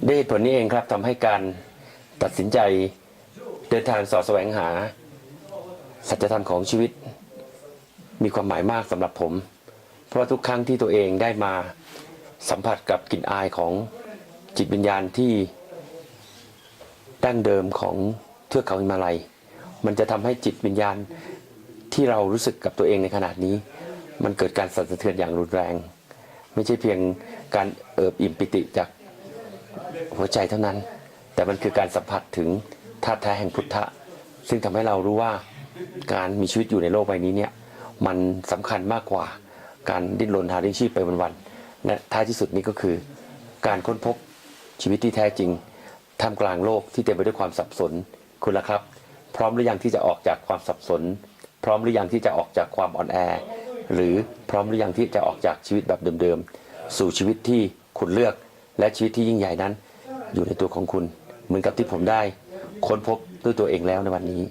ด้วยเหตุผลนี้เองครับทำให้การตัดสินใจเดินทางสอดแสวงหา สัจธรรมของชีวิต มีความหมายมากสำหรับผม เพราะทุกครั้งที่ตัวเองได้มาสัมผัสกับกลิ่นอายของจิตวิญญาณที่ดั้งเดิมของเทือกเขาหิมาลัย มันจะทำให้จิตวิญญาณที่เรารู้สึกกับตัวเองในขณะนี้ มันเกิดการสั่นสะเทือนอย่างรุนแรง ไม่ใช่เพียงการเอิบอิ่มปิติจาก หัวใจเท่านั้น แต่มันคือการสัมผัสถึงธาตุแท้แห่งพุทธะ ซึ่งทำให้เรารู้ว่าการมีชีวิตอยู่ในโลกใบนี้เนี่ยมันสำคัญมากกว่าการดิ้นรนหาเลี้ยงชีพไปวันๆและท้ายที่สุดนี้ก็คือ การค้นพบชีวิตที่แท้จริงท่ามกลางโลกที่เต็มไปด้วยความสับสนคุณล่ะครับ พร้อมหรือยังที่จะออกจากความสับสน พร้อมหรือยังที่จะออกจากความอ่อนแอ หรือพร้อมหรือยังที่จะออกจากชีวิตแบบเดิมๆสู่ชีวิตที่คุณเลือกและชีวิตที่ยิ่งใหญ่นั้น อยู่ในตัวของคุณ เหมือนกับที่ผมได้ค้นพบด้วยตัวเองแล้วในวันนี้